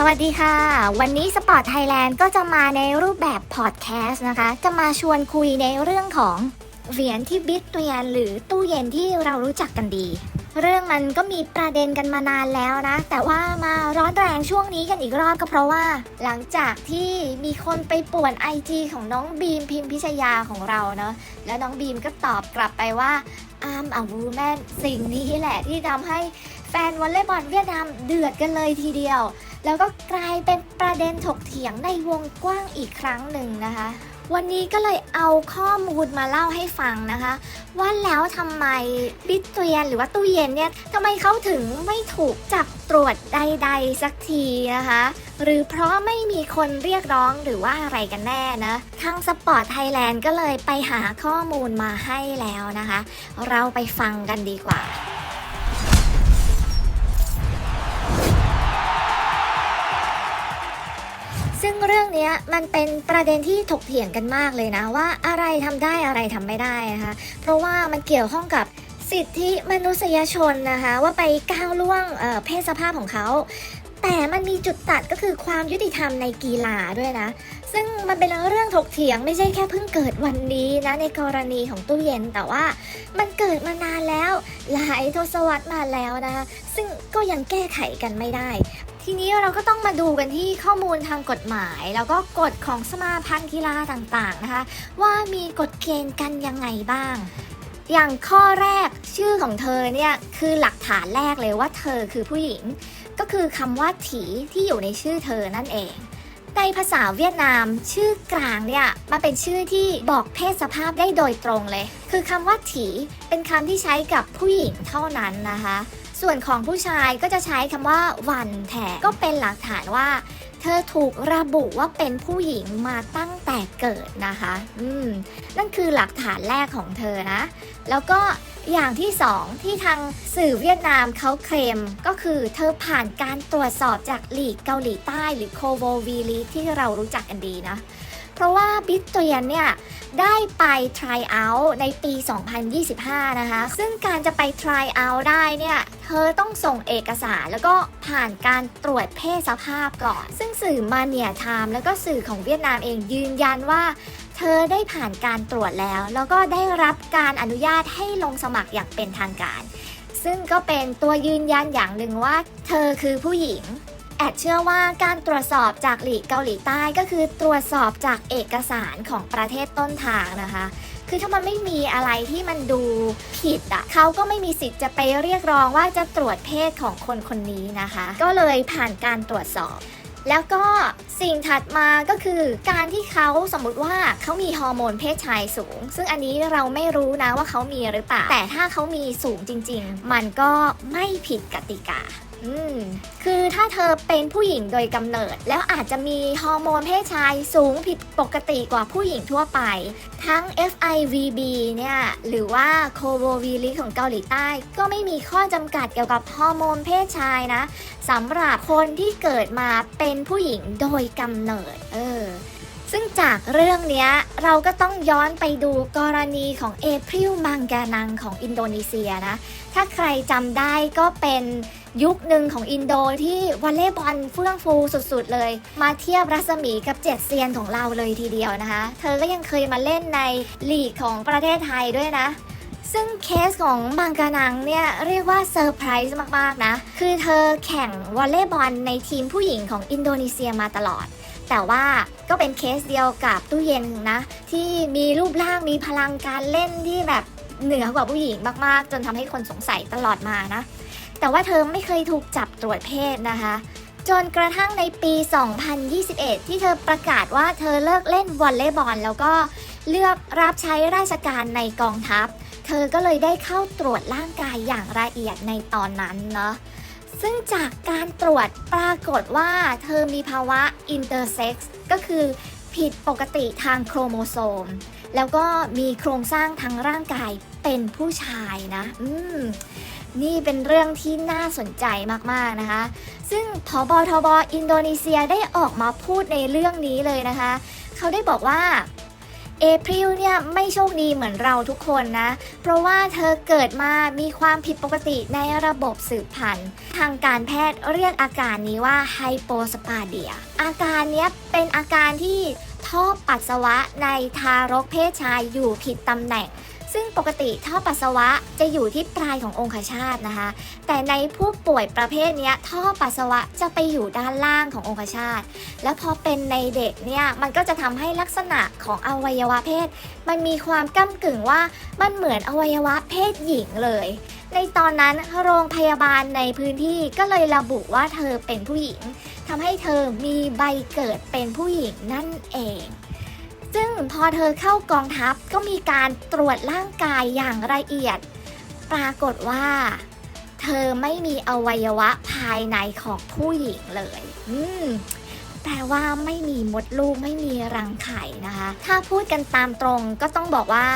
สวัสดีค่ะ วันนี้สปอร์ตไทยแลนด์ก็จะมาในรูปแบบพอดแคสต์นะคะ จะมาชวนคุยในเรื่องของเหรียญที่บิตเรียนหรือตู้เย็นที่เรารู้จักกันดี เรื่องมันก็มีประเด็นกันมานานแล้วนะ แต่ว่ามาร้อนแรงช่วงนี้กันอีกรอบก็เพราะว่า หลังจากที่มีคนไปป่วน IG ของน้องบีมพิมพิชยาของเราเนาะแล้วน้องบีมก็ตอบกลับไปว่า I'm a woman สิ่งนี้แหละที่ทำให้แฟนวอลเลย์บอลเวียดนามเดือดกันเลยทีเดียว แล้วก็กลายเป็นประเด็นถกเถียงในวงกว้างอีกครั้งหนึ่งนะคะ วันนี้ก็เลยเอาข้อมูลมาเล่าให้ฟังนะคะ ว่าแล้วทำไมบิตเตียนหรือว่าตู้เย็นเนี่ยทำไมเขาถึงไม่ถูกจับตรวจใด ๆ สักทีนะคะหรือเพราะไม่มีคนเรียกร้องหรือว่าอะไรกันแน่นะ ทางสปอร์ตไทยแลนด์ก็เลยไปหาข้อมูลมาให้แล้วนะคะ เราไปฟังกันดีกว่า ซึ่งเรื่องนี้มันเป็นประเด็นที่ถกเถียงกันมากเลยนะว่าอะไรทำได้อะไรทำไม่ได้นะคะเพราะว่ามันเกี่ยวข้องกับสิทธิมนุษยชนนะคะว่าไปก้าวล่วงเเพศสภาพของเขา แต่มันมีจุดตัดก็คือความยุติธรรมในกีฬาด้วยนะ ซึ่งมันเป็นเรื่องถกเถียงไม่ใช่แค่เพิ่งเกิดวันนี้นะในกรณีของตู้เย็น แต่ว่ามันเกิดมานานแล้วหลายทศวรรษมาแล้วนะคะซึ่งก็ยังแก้ไขกันไม่ได้ ทีนี้เราก็ต้องมาดูกันที่ข้อมูลทางกฎหมาย แล้วก็กฎของสมาพันธ์กีฬาต่างๆนะคะ ว่ามีกฎเกณฑ์กันยังไงบ้าง อย่างข้อแรกชื่อของเธอเนี่ยคือหลักฐานแรกเลยว่าเธอคือผู้หญิง ก็คือคำว่าถีที่อยู่ในชื่อเธอนั่นเองในภาษาเวียดนาม ชื่อกลางเนี่ยมาเป็นชื่อที่บอกเพศสภาพได้โดยตรงเลย คือคำว่าถีเป็นคำที่ใช้กับผู้หญิงเท่านั้นนะคะ ส่วนของผู้ชายก็จะใช้คำว่าวันแทนก็เป็นหลักฐานว่า เธอถูกระบุว่าเป็นผู้หญิงมาตั้งแต่เกิดนะคะ อืม นั่นคือหลักฐานแรกของเธอนะ แล้วก็อย่างที่สองที่ทางสื่อเวียดนามเขาเคลมก็คือเธอผ่านการตรวจสอบจากหลีกเกาหลีใต้หรือโคโววีลีที่เรารู้จักกันดีนะ เพราะว่าบิตเตียนเนี่ยได้ไป try out ในปี 2025 นะคะ ซึ่งการจะไป try out ได้เนี่ย เธอต้องส่งเอกสารแล้วก็ผ่านการตรวจเพศสภาพก่อน ซึ่งสื่อมาเนียไทม์แล้วก็สื่อของเวียดนามเองยืนยันว่า เธอได้ผ่านการตรวจแล้ว แล้วก็ได้รับการอนุญาตให้ลงสมัครอย่างเป็นทางการ ซึ่งก็เป็นตัวยืนยันอย่างหนึ่งว่า เธอคือผู้หญิง แอดเชื่อว่าการตรวจสอบจากหลีกเกาหลีใต้ก็คือตรวจสอบจากเอกสารของประเทศต้นทางนะคะ คือถ้ามันไม่มีอะไรที่มันดูผิดอะเขาก็ไม่มีสิทธิ์จะไปเรียกร้องว่าจะตรวจเพศของคนคนนี้นะคะ ก็เลยผ่านการตรวจสอบแล้วก็สิ่งถัดมาก็คือการที่เขาสมมติว่าเขามีฮอร์โมนเพศชายสูง ซึ่งอันนี้เราไม่รู้นะว่าเขามีหรือเปล่า แต่ถ้าเขามีสูงจริง ๆ มันก็ไม่ผิดกติกา คือถ้าเธอเป็นผู้หญิงโดยกำเนิด แล้วอาจจะมีฮอร์โมนเพศชายสูงผิดปกติกว่าผู้หญิงทั่วไป ทั้ง FIVB เนี่ยหรือว่า c o v o v i l i ของเกาหลีใต้ ก็ไม่มีข้อจำกัดเกี่ยวกับฮอร์โมนเพศชายนะสำหรับคนที่เกิดมาเป็นผู้หญิงโดยกำเนิด เออซึ่งจากเรื่องนี้เราก็ต้องย้อนไปดูกรณีของเอพริลมังกานังของอินโดนีเซียนะ ถ้าใครจำได้ก็เป็น ยุคหนึ่งของอินโดที่วอลเลย์บอลเฟื่องฟูสุดๆเลย มาเทียบรัศมีกับเจ็ดเซียนของเราเลยทีเดียวนะคะ เธอก็ยังเคยมาเล่นในลีกของประเทศไทยด้วยนะซึ่งเคสของบางกานังเนี่ยเรียกว่าเซอร์ไพรส์มาก ๆ นะ คือเธอแข่งวอลเลย์บอลในทีมผู้หญิงของอินโดนีเซียมาตลอด แต่ว่าก็เป็นเคสเดียวกับตู้เย็นนะ ที่มีรูปร่างมีพลังการเล่นที่แบบเหนือกว่าผู้หญิงมาก ๆ จนทำให้คนสงสัยตลอดมานะ แต่ว่าเธอไม่เคยถูกจับตรวจเพศนะคะ จนกระทั่งในปี 2021 ที่เธอประกาศว่าเธอเลิกเล่นวอลเลย์บอลแล้วก็เลือกรับใช้ราชการในกองทัพ เธอก็เลยได้เข้าตรวจร่างกายอย่างละเอียดในตอนนั้นเนาะซึ่งจากการตรวจปรากฏว่าเธอมีภาวะอินเตอร์เซ็กซ์ก็คือผิดปกติทางโครโมโซม แล้วก็มีโครงสร้างทางร่างกายเป็นผู้ชายนะ อืม นี่เป็นเรื่องที่น่าสนใจมากๆนะคะ ซึ่งพบทบอินโดนีเซียได้ออกมาพูดในเรื่องนี้เลยนะคะ เขาได้บอกว่าเอพริลเนี่ยไม่โชคดีเหมือนเราทุกคนนะ เพราะว่าเธอเกิดมามีความผิดปกติในระบบสืบพันธุ์ ทางการแพทย์เรียกอาการนี้ว่าไฮโปสปาเดีย อาการเนี้ยเป็นอาการที่ท่อปัสสาวะในทารกเพศชายอยู่ผิดตำแหน่ง ซึ่งปกติท่อปัสสาวะจะอยู่ที่ปลายขององคชาตนะคะ แต่ในผู้ป่วยประเภทนี้ท่อปัสสาวะจะไปอยู่ด้านล่างขององคชาต แล้วพอเป็นในเด็กเนี่ยมันก็จะทำให้ลักษณะของอวัยวะเพศ มันมีความก้ากึ่งว่ามันเหมือนอวัยวะเพศหญิงเลย ในตอนนั้นโรงพยาบาลในพื้นที่ก็เลยระบุว่าเธอเป็นผู้หญิงทำให้เธอมีใบเกิดเป็นผู้หญิงนั่นเอง ซึ่งพอเธอเข้ากองทัพก็มีการตรวจร่างกายอย่างละเอียด ปรากฏว่า เธอไม่มีอวัยวะภายในของผู้หญิงเลย อืมแปลว่าไม่มีมดลูกไม่มีรังไข่นะคะ ถ้าพูดกันตามตรงก็ต้องบอกว่า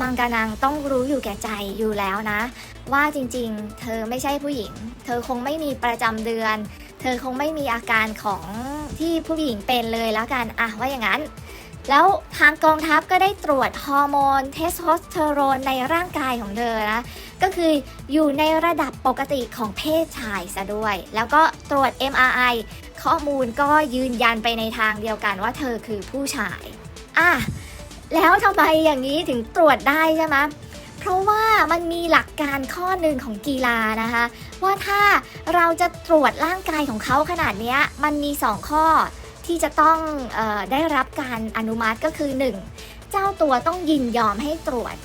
มังกานังต้องรู้อยู่แก่ใจอยู่แล้วนะ ว่าจริงๆ เธอไม่ใช่ผู้หญิง เธอคงไม่มีประจำเดือน เธอคงไม่มีอาการของที่ผู้หญิงเป็นเลยแล้วกันอะว่าอย่างนั้น แล้วทางกองทัพก็ได้ตรวจฮอร์โมนเทสโทสเตอโรนในร่างกายของเธอนะ ก็คืออยู่ในระดับปกติของเพศชายซะด้วย แล้วก็ตรวจ MRI ข้อมูลก็ยืนยันไปในทางเดียวกันว่าเธอคือผู้ชาย อะ แล้วทำไมอย่างนี้ถึงตรวจได้ใช่ไหมเพราะว่ามันมีหลักการข้อหนึ่งของกีฬานะคะ ว่าถ้าเราจะตรวจร่างกายของเขาขนาดนี้มันมี 2 ข้อ ที่จะต้องออได้รับการอนุมัติก็คือ 1. เจ้าตัวต้องยินยอมให้ตรวจ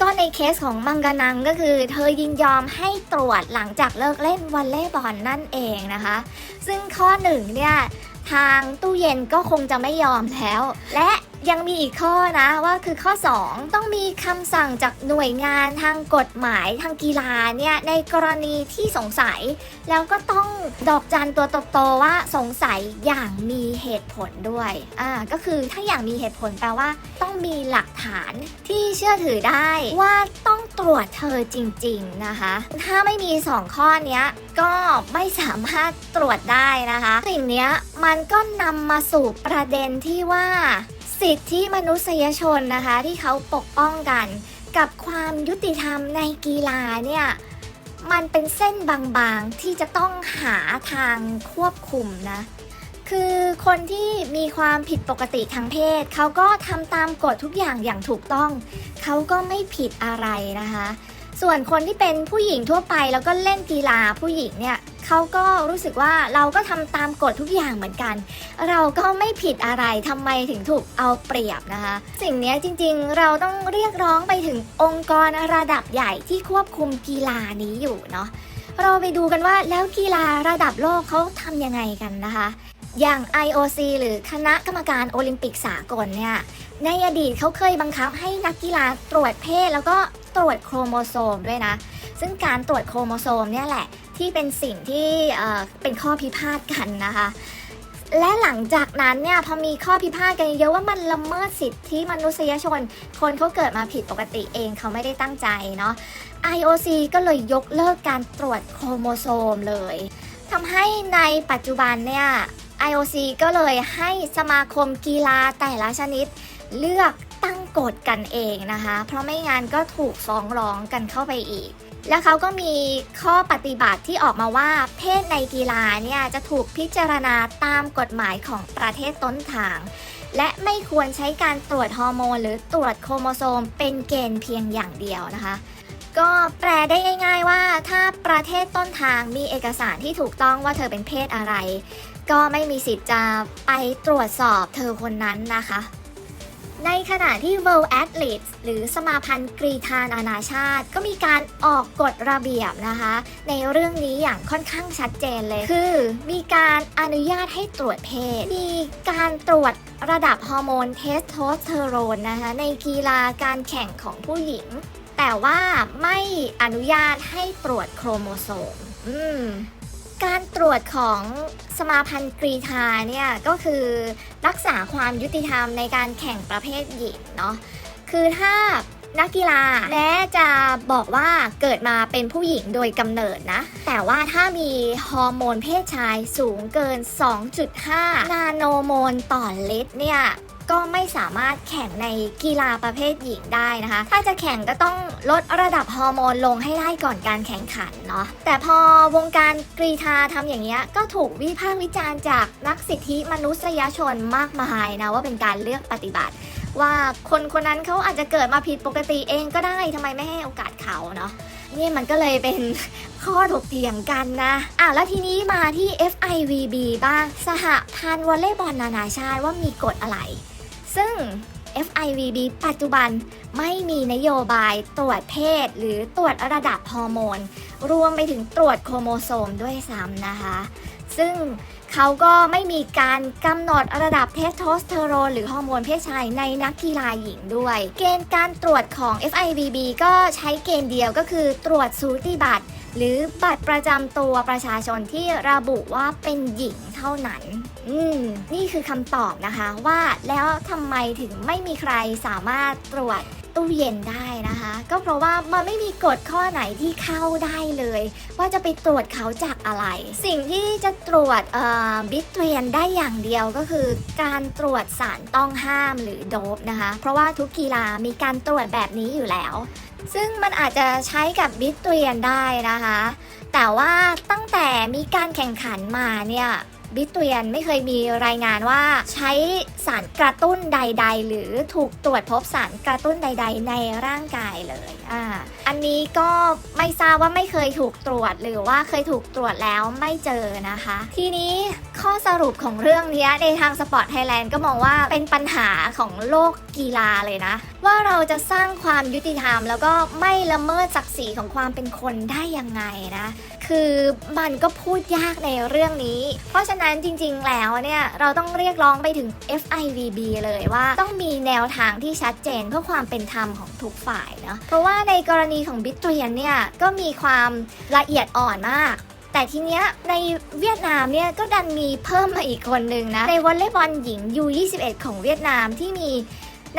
ก็ในเคสของมังกานังก็คือ เธอยินยอมให้ตรวจหลังจากเลิกเล่นวอลเลย์บอลนั่นเองนะคะ ซึ่งข้อหนึ่งเนี่ยทางตู้เย็นก็คงจะไม่ยอมแล้ว และ ยังมีอีกข้อนะว่าคือข้อ 2 ต้องมีคำสั่งจากหน่วยงานทางกฎหมายทางกีฬาเนี่ยในกรณีที่สงสัย แล้วก็ต้องดอกจันตัวโตๆว่าสงสัยอย่างมีเหตุผลด้วยอ่าก็คือถ้าอย่างมีเหตุผลแปลว่า ต้องมีหลักฐานที่เชื่อถือได้ว่าต้องตรวจเธอจริง ๆนะคะ ถ้าไม่มี 2 ข้อนี้ก็ไม่สามารถตรวจได้นะคะ สิ่งนี้มันก็นำมาสู่ประเด็นที่ว่า สิทธิมนุษยชนนะคะที่เขาปกป้องกัน กับความยุติธรรมในกีฬาเนี่ยมันเป็นเส้นบางๆที่จะต้องหาทางควบคุมนะคือคนที่มีความผิดปกติทางเพศ เขาก็ทำตามกฎทุกอย่างอย่างถูกต้อง เขาก็ไม่ผิดอะไรนะคะ ส่วนคนที่เป็นผู้หญิงทั่วไปแล้วก็เล่นกีฬาผู้หญิงเนี่ย เขาก็รู้สึกว่าเราก็ทำตามกฎทุกอย่างเหมือนกัน เราก็ไม่ผิดอะไรทำไมถึงถูกเอาเปรียบนะคะ สิ่งนี้จริงๆเราต้องเรียกร้องไปถึงองค์กรระดับใหญ่ที่ควบคุมกีฬานี้อยู่เนาะเราไปดูกันว่าแล้วกีฬาระดับโลกเขาทำยังไงกันนะคะ อย่าง IOC หรือคณะกรรมการโอลิมปิกสากลเนี่ย ในอดีตเขาเคยบังคับให้นักกีฬาตรวจเพศแล้วก็ตรวจโครโมโซมด้วยนะ ซึ่งการตรวจโครโมโซมเนี่ยแหละ ที่เป็นสิ่งที่เป็นข้อพิพาทกันนะคะและหลังจากนั้นเนี่ยพอมีข้อพิพาทกันเยอะว่ามันละเมิดสิทธิมนุษยชน คนเขาเกิดมาผิดปกติเองเขาไม่ได้ตั้งใจเนาะ IOC ก็เลยยกเลิกการตรวจโครโมโซมเลยทำให้ในปัจจุบันเนี่ย IOC ก็เลยให้สมาคมกีฬาแต่ละชนิดเลือกตั้งกฎกันเองนะคะ เพราะไม่งั้นก็ถูกฟ้องร้องกันเข้าไปอีก แล้วเขาก็มีข้อปฏิบัติที่ออกมาว่า เพศในกีฬาเนี่ยจะถูกพิจารณาตามกฎหมายของประเทศต้นทาง และไม่ควรใช้การตรวจฮอร์โมน หรือตรวจโครโมโซมเป็นเกณฑ์เพียงอย่างเดียวนะคะ ก็แปลได้ง่าย ๆว่าถ้าประเทศต้นทางมีเอกสารที่ถูกต้องว่าเธอเป็นเพศอะไร ก็ไม่มีสิทธิ์จะไปตรวจสอบเธอคนนั้นนะคะ ในขณะที่ World Athletes หรือสมาพันธ์กรีฑานานาชาติ ก็มีการออกกฎระเบียบนะคะ ในเรื่องนี้อย่างค่อนข้างชัดเจนเลย คือ มีการอนุญาตให้ตรวจเพศ มีการตรวจระดับฮอร์โมนเทสโทสเตอโรนนะคะ ในกีฬาการแข่งของผู้หญิง แต่ว่าไม่อนุญาตให้ตรวจโครโมโซม อืม การตรวจของสมาพันธ์กรีฑาเนี่ยก็คือรักษาความยุติธรรมในการแข่งประเภทหญิงเนาะคือถ้านักกีฬาแม้จะบอกว่าเกิดมาเป็นผู้หญิงโดยกำเนิดนะ แต่ว่าถ้ามีฮอร์โมนเพศชายสูงเกิน 2.5 นาโนโมลต่อลิตรเนี่ย ก็ไม่สามารถแข่งในกีฬาประเภทหญิงได้นะคะ ถ้าจะแข่งก็ต้องลดระดับฮอร์โมนลงให้ได้ก่อนการแข่งขันเนาะแต่พอวงการกรีธาทำอย่างเงี้ยก็ถูกวิพากษ์วิจารณ์จากนักสิทธิมนุษยชนมากมายนะว่าเป็นการเลือกปฏิบัติ ว่าคนคนนั้นเขาอาจจะเกิดมาผิดปกติเองก็ได้ทำไมไม่ให้โอกาสเขาเนาะนี่มันก็เลยเป็นข้อถกเถียงกันนะอะแล้วทีนี้มาที่ FIVB บ้าง สหพันธ์วอลเลย์บอลนานาชาติว่ามีกฎอะไร ซึ่ง FIVB ปัจจุบันไม่มีนโยบายตรวจเพศ หรือตรวจระดับฮอร์โมน รวมไปถึงตรวจโครโมโซมด้วยซ้ำนะคะ ซึ่งเขาก็ไม่มีการกำหนดระดับเทสโทสเตอโรนหรือฮอร์โมนเพศชายในนักกีฬาหญิงด้วย เกณฑ์การตรวจของ FIVB ก็ใช้เกณฑ์เดียวก็คือตรวจสูติบัตร หรือบัตรประจำตัวประชาชนที่ระบุว่าเป็นหญิงเท่านั้น อืม นี่คือคำตอบนะคะว่าแล้วทำไมถึงไม่มีใครสามารถตรวจตู้เย็นได้นะคะ ก็เพราะว่ามันไม่มีกฎข้อไหนที่เข้าได้เลย ว่าจะไปตรวจเขาจากอะไร สิ่งที่จะตรวจเอ่อบิทเรียนได้อย่างเดียวก็คือ การตรวจสารต้องห้ามหรือโดบนะคะ เพราะว่าทุกกีฬามีการตรวจแบบนี้อยู่แล้ว ซึ่งมันอาจจะใช้กับบิทเรียนได้นะคะ แต่ว่าตั้งแต่มีการแข่งขันมาเนี่ย บิทเรียนไม่เคยมีรายงานว่าใช้สารกระตุ้นใด ๆ หรือถูกตรวจพบสารกระตุ้นใด ๆ ในร่างกายเลยอ่าอันนี้ก็ไม่ทราบว่าไม่เคยถูกตรวจหรือว่าเคยถูกตรวจแล้วไม่เจอนะคะ ทีนี้ข้อสรุปของเรื่องเนี้ยในทางสปอร์ตไทยแลนด์ก็มองว่าเป็นปัญหาของโลกกีฬาเลยนะ ว่าเราจะสร้างความยุติธรรม แล้วก็ไม่ละเมิดศักดิ์ศรีของความเป็นคนได้ยังไงนะคือมันก็พูดยากในเรื่องนี้ เพราะฉะนั้นจริงๆแล้วเนี่ยเราต้องเรียกร้องไปถึง FIVB เลยว่าต้องมีแนวทางที่ชัดเจนเพื่อความเป็นธรรมของทุกฝ่ายเนาะเพราะว่าในกรณีของบิทเรียนเนี่ยก็มีความละเอียดอ่อนมากแต่ทีเนี้ยในเวียดนามเนี่ยก็ดันมีเพิ่มมาอีกคนหนึ่งนะ ในวอลเลย์บอลหญิง U21 ของเวียดนามที่มี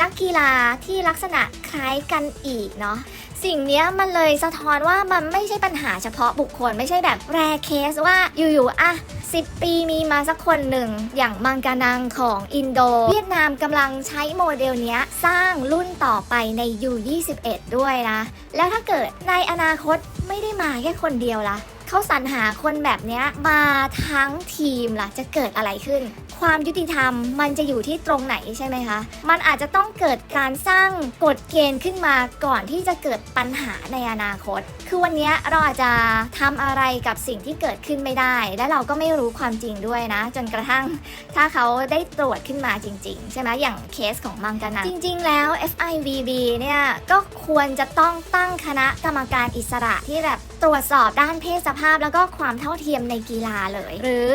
นักกีฬาที่ลักษณะคล้ายกันอีกเนาะ สิ่งเนี้ยมันเลยสะท้อนว่ามันไม่ใช่ปัญหาเฉพาะบุคคลไม่ใช่แบบแรเคสว่าอยู่ๆอะ10 ปีมีมาสักคนหนึ่ง อย่างมังกานังของอินโด เวียดนามกำลังใช้โมเดลนี้สร้างรุ่นต่อไปใน U21 ด้วยนะ แล้วถ้าเกิดในอนาคตไม่ได้มาแค่คนเดียวล่ะเขาสรรหาคนแบบนี้มาทั้งทีมล่ะจะเกิดอะไรขึ้น ความยุติธรรมมันจะอยู่ที่ตรงไหนใช่ไหมคะ มันอาจจะต้องเกิดการสร้างกฎเกณฑ์ขึ้นมาก่อนที่จะเกิดปัญหาในอนาคต คือวันนี้เราอาจจะทำอะไรกับสิ่งที่เกิดขึ้นไม่ได้ และเราก็ไม่รู้ความจริงด้วยนะ จนกระทั่งถ้าเขาได้ตรวจขึ้นมาจริง ๆ ใช่ไหมอย่างเคสของมังกานาจริง ๆ แล้ว FIVB เนี่ยก็ควรจะต้องตั้งคณะกรรมการอิสระที่แบบตรวจสอบด้านเพศสภาพ แล้วก็ความเท่าเทียมในกีฬาเลย หรือ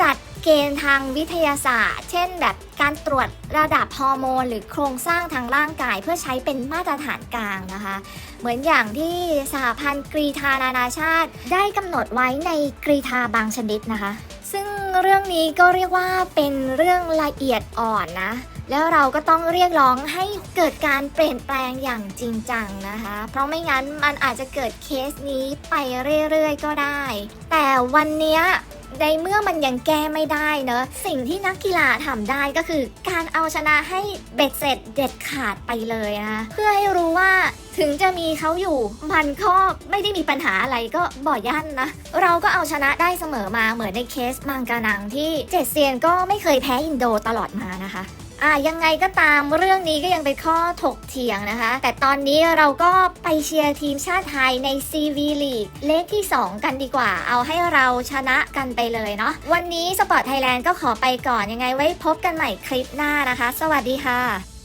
จัด เกณฑ์ทางวิทยาศาสตร์ เช่น แบบการตรวจระดับฮอร์โมน หรือโครงสร้างทางร่างกายเพื่อใช้เป็นมาตรฐานกลางนะคะ เหมือนอย่างที่สหพันธ์กรีธานานาชาติ ได้กำหนดไว้ในกรีธาบางชนิดนะคะ ซึ่งเรื่องนี้ก็เรียกว่าเป็นเรื่องละเอียดอ่อนนะแล้วเราก็ต้องเรียกร้องให้เกิดการเปลี่ยนแปลงอย่างจริงจังนะคะ เพราะไม่งั้นมันอาจจะเกิดเคสนี้ไปเรื่อยๆ ก็ได้ แต่วันนี้ ในเมื่อมันยังแก้ไม่ได้เนอะสิ่งที่นักกีฬาทำได้ก็คือ การเอาชนะให้เบ็ดเสร็จเด็ดขาดไปเลยนะคะเพื่อให้รู้ว่าถึงจะมีเขาอยู่มันก็ไม่ได้มีปัญหาอะไรก็บ่อยั่นนะ เราก็เอาชนะได้เสมอมาเหมือนในเคสมังกานังที่เจ็ดเซียนก็ไม่เคยแพ้อินโดตลอดมานะคะ อะยังไงก็ตามเรื่องนี้ก็ยังเป็นข้อถกเถียงนะคะ แต่ตอนนี้เราก็ไปเชียร์ทีมชาติไทยใน CV League เลขที่ 2 กันดีกว่า เอาให้เราชนะกันไปเลยเนาะวันนี้สปอร์ตไทยแลนด์ก็ขอไปก่อนยังไงไว้พบกันใหม่คลิปหน้านะคะ สวัสดีค่ะ